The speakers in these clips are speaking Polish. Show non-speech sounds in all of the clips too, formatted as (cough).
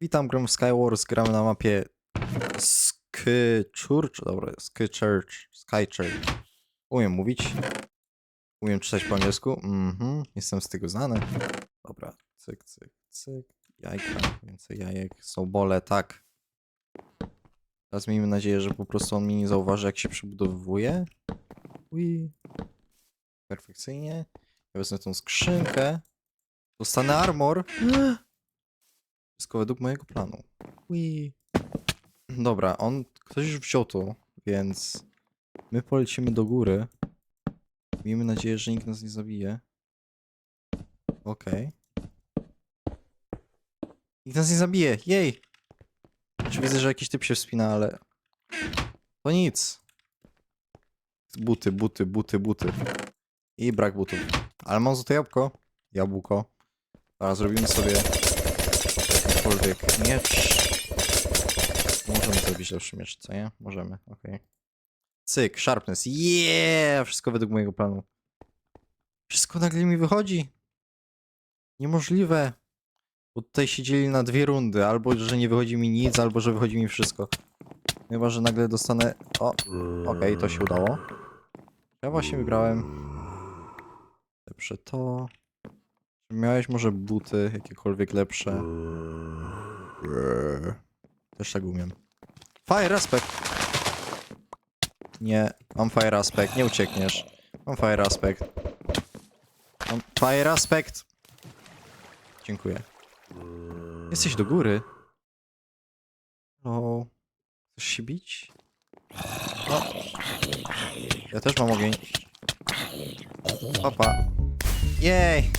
Witam, gram w Skywars, gramy na mapie Skychurch, dobra, Skychurch, Skychurch. Umiem mówić, umiem czytać po angielsku, mhm, jestem z tego znany. Dobra, cyk, cyk, cyk, jajka, więcej jajek, są bole, tak. Teraz miejmy nadzieję, że po prostu on mnie nie zauważy, jak się przebudowuje. Ui. Perfekcyjnie. Ja wezmę tą skrzynkę. Dostanę armor. (gasps) Wszystko według mojego planu. Ui. Dobra, on. Ktoś już wziął to, więc my polecimy do góry. Miejmy nadzieję, że nikt nas nie zabije. Okej. Nikt nas nie zabije, jej! Czy widzę, że jakiś typ się wspina, ale... To nic. Buty, buty, buty, buty. I brak butów. Ale mam złote jabłko. Jabłko. Teraz zrobimy sobie jakikolwiek miecz. Możemy zrobić lepszy miecz, co nie? Możemy, okej. Cyk, sharpness. Yeah! Wszystko według mojego planu. Wszystko nagle mi wychodzi. Niemożliwe. Bo tutaj siedzieli na dwie rundy. Albo, że nie wychodzi mi nic, albo, że wychodzi mi wszystko. Chyba, że nagle dostanę... O, okej, to się udało. Ja właśnie wygrałem. Lepsze to. Miałeś może buty jakiekolwiek lepsze? Też tak umiem. Fire aspect! Nie, mam fire aspect, nie uciekniesz. Mam fire aspect. Mam fire aspect! Dziękuję. Jesteś do góry. O, chcesz się bić? No. Ja też mam ogień. Papa. Jej!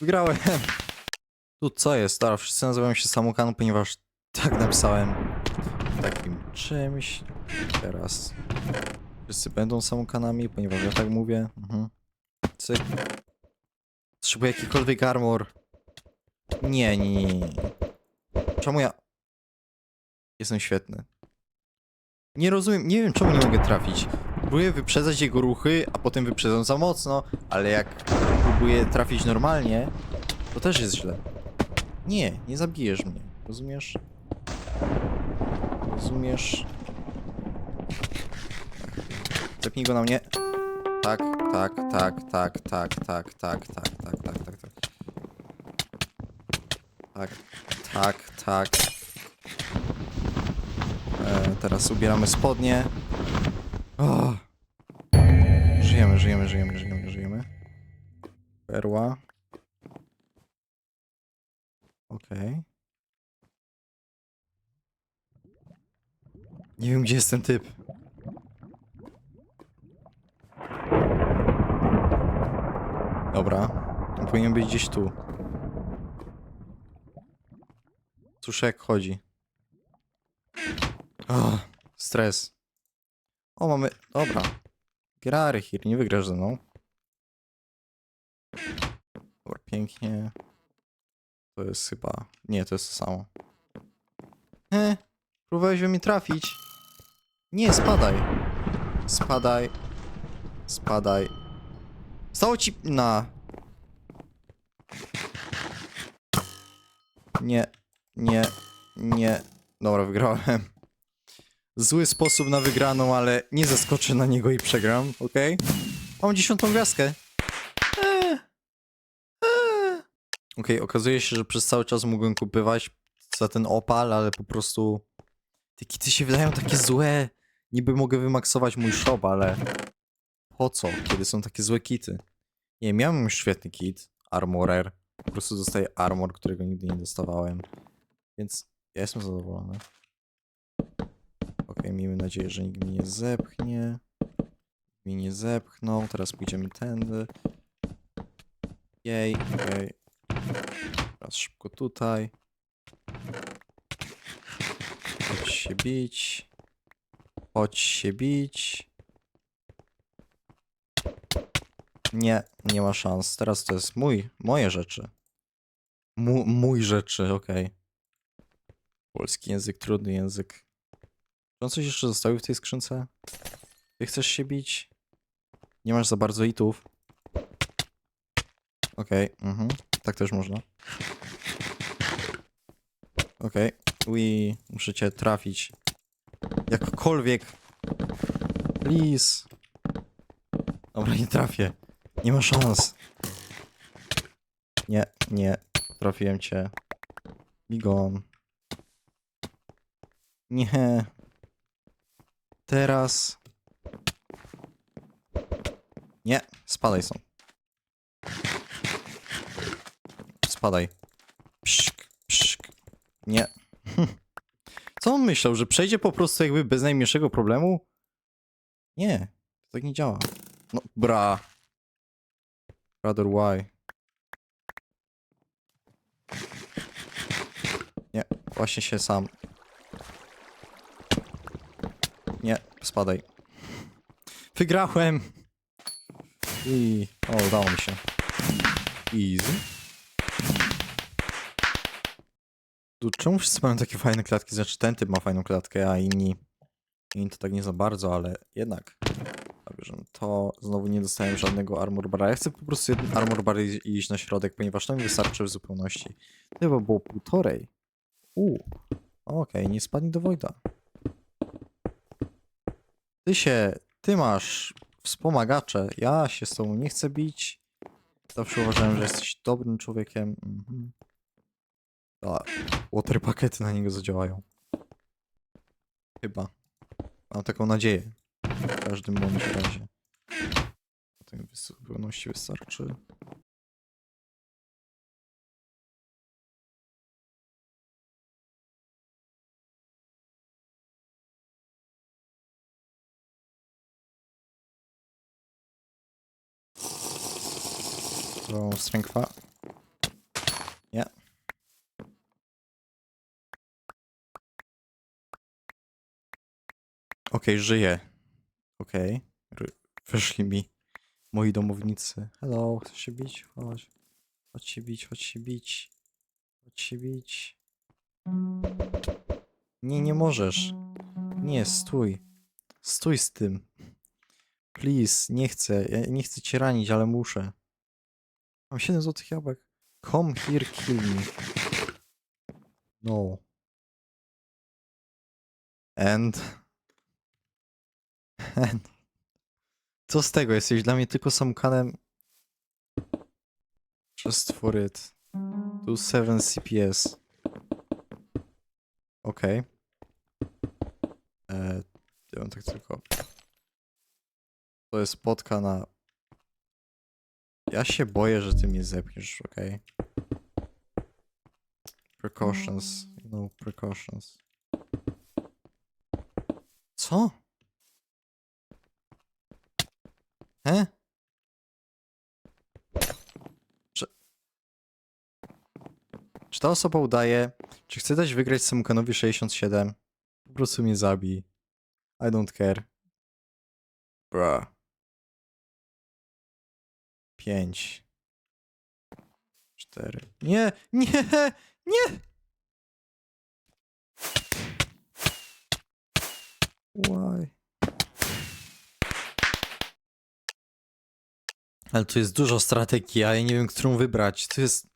Wygrałem! Tu co jest? Dobra, wszyscy nazywają się Samukan, ponieważ tak napisałem takim czymś. Teraz wszyscy będą Samukanami, ponieważ ja tak mówię. Mhm. Cyk. Potrzebuję jakikolwiek armor. Nie, nie, nie, nie. Czemu ja... Jestem świetny. Nie rozumiem, nie wiem czemu nie mogę trafić. Próbuję wyprzedzać jego ruchy, a potem wyprzedzam za mocno, ale jak próbuję trafić normalnie, to też jest źle. Nie, nie zabijesz mnie. Rozumiesz? Rozumiesz? Zepnij go na mnie. Tak, tak, tak, tak, tak, tak, tak, tak, tak, tak, tak, tak. Tak, tak, tak. E, teraz ubieramy spodnie. O. Żyjemy, żyjemy, żyjemy, żyjemy, żyjemy. Perła. Okej. Nie wiem, gdzie jest ten typ. Dobra. On powinien być gdzieś tu. Jak chodzi. O, stres. O, mamy... Dobra. Gerary here, nie wygrasz ze mną. Dobra, pięknie. To jest chyba... Nie, to jest to samo. E, próbowałeś we mnie trafić. Nie, spadaj. Spadaj. Spadaj. Stało ci na... Nie, nie, nie. Dobra, wygrałem. Zły sposób na wygraną, ale nie zaskoczę na niego i przegram, ok? Mam dziesiątą gwiazdkę. Eee. Eee. Okej, okazuje się, że przez cały czas mogłem kupywać za ten opal, ale po prostu te kity się wydają takie złe. Niby mogę wymaksować mój shop, ale po co, kiedy są takie złe kity? Nie, miałem już świetny kit, Armorer. Po prostu dostaję armor, którego nigdy nie dostawałem. Więc ja jestem zadowolony. Okej, miejmy nadzieję, że nikt mnie nie zepchnie. Mnie nie zepchnął. Teraz pójdziemy tędy. Jej, okej. Teraz szybko tutaj. Chodź się bić. Chodź się bić. Nie, nie ma szans. Teraz to jest mój, moje rzeczy. Mój rzeczy, okej. Polski język, trudny język. Czy on coś jeszcze zostawił w tej skrzynce? Ty chcesz się bić? Nie masz za bardzo itów. Okej, mhm. Tak też można. Okej. Ui, muszę cię trafić. Jakkolwiek. Please. Dobra, nie trafię. Nie ma szans. Nie, nie. Trafiłem cię. Bigon. Nie. Teraz. Nie, spadaj są. Spadaj. Nie. Co on myślał, że przejdzie po prostu jakby bez najmniejszego problemu? Nie, to tak nie działa. No, bra. Brother, why? Nie, właśnie się sam. Nie, spadaj. Wygrałem! I... O, udało mi się. Easy. Czemu wszyscy mają takie fajne klatki? Znaczy ten typ ma fajną klatkę, a inni... Inni to tak nie za bardzo, ale jednak. Dobrze, to znowu nie dostałem żadnego armor bara. Ja chcę po prostu jeden armor bar iść na środek, ponieważ mi wystarczy w zupełności. Chyba było półtorej. Uuu. Okej, nie spadnij do Wojda. Ty się, ty masz wspomagacze. Ja się z tobą nie chcę bić. Zawsze uważałem, że jesteś dobrym człowiekiem. Mhm. A, water packety na niego zadziałają. Chyba. Mam taką nadzieję. W każdym bądź razie. Tej w zupełności wystarczy. To strengtha. Nie. Okej, żyję. Okej. Ry- Wyszli mi moi domownicy. Hello, chcesz się bić? Chodź. Chodź się bić, chodź się bić. Chodź się bić. Nie, nie możesz. Nie, stój. Stój z tym. Please, nie chcę. Ja nie chcę cię ranić, ale muszę. Mam 7 złotych jabłek. Come here, kill me. No. And... Co z tego? Jesteś dla mnie tylko samkanem... Just for it. Tu 7 CPS. Okej. Okay. Ja mam tak tylko... To jest spotka na... Ja się boję, że ty mnie zepniesz, okej? Precautions. You know, precautions. Co? He? Czy... Czy ta osoba udaje? Czy chce dać wygrać Samukanowi 67? Po prostu mnie zabij. I don't care. Bruh. 5. 4. Nie! Nie! Nie! Why? Ale tu jest dużo strategii, a ja nie wiem, którą wybrać. To jest...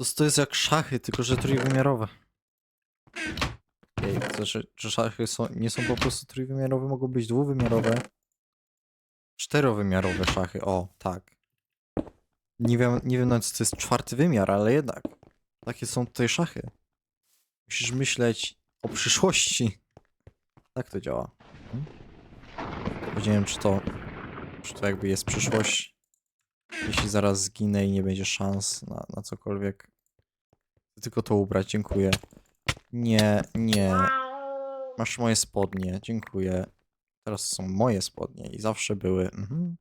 To, to jest jak szachy, tylko że trójwymiarowe. Ej, to, że, że szachy są, nie są po prostu trójwymiarowe, mogą być dwuwymiarowe. Czterowymiarowe szachy, o, tak. Nie wiem, nie wiem nawet, co to jest czwarty wymiar, ale jednak. Takie są tutaj szachy. Musisz myśleć o przyszłości. Tak to działa. Mhm. Nie wiem, czy to, czy to jakby jest przyszłość. Jeśli zaraz zginę i nie będzie szans na, na cokolwiek. Tylko to ubrać, dziękuję. Nie, nie. Masz moje spodnie, dziękuję. Teraz są moje spodnie i zawsze były. Mhm.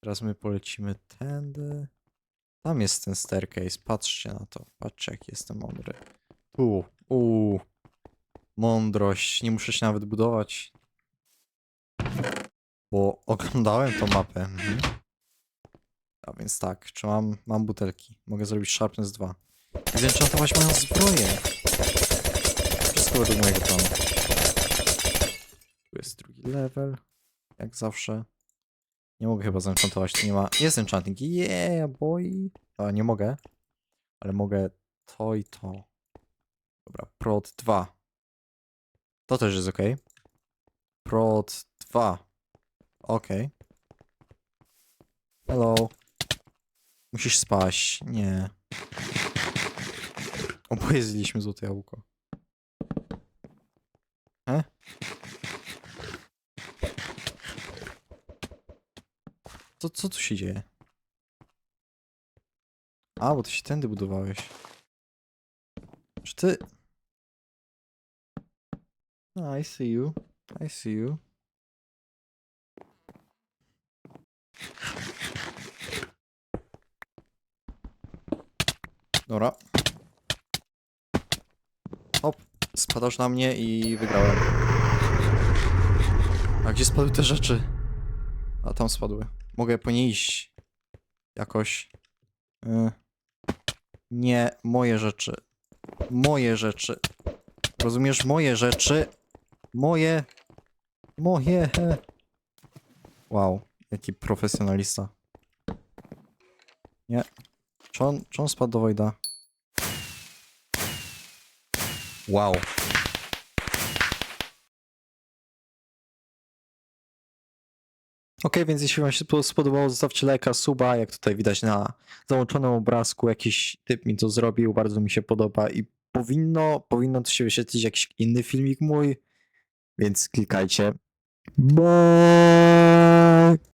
Teraz my polecimy tędy. Tam jest ten staircase, patrzcie na to. Patrzcie, jak jestem mądry. U, u. Mądrość, nie muszę się nawet budować. Bo oglądałem tą mapę. Mhm. A więc tak, czy mam, mam butelki? Mogę zrobić Sharpness 2. I zenchantować moją zbroję. Wszystko według mojego planu. Tu jest drugi level. Jak zawsze. Nie mogę chyba zenchantować, tu nie ma... Jest enchanting, yeah boy! A, nie mogę. Ale mogę to i to. Dobra, prot 2. To też jest ok. Prot 2. Ok. Hello. Musisz spaść. Nie. Oboje zjedliśmy złote jabłko. E? Co, co tu się dzieje? A, bo ty się tędy budowałeś. Czy ty... No, I see you. I see you. Dobra. Hop, spadasz na mnie i wygrałem. A gdzie spadły te rzeczy? A tam spadły. Mogę po nie iść. Jakoś. Y, Nie, moje rzeczy. Moje rzeczy. Rozumiesz? Moje rzeczy. Moje. Moje. Wow, jaki profesjonalista. Nie. Czy on, czy on spadł do Wojda? Wow. Ok, więc jeśli Wam się to spodobało, zostawcie lajka, suba. Jak tutaj widać na załączonym obrazku, jakiś typ mi to zrobił, bardzo mi się podoba i powinno, powinno to się wyświetlić jakiś inny filmik mój, więc klikajcie. Bye!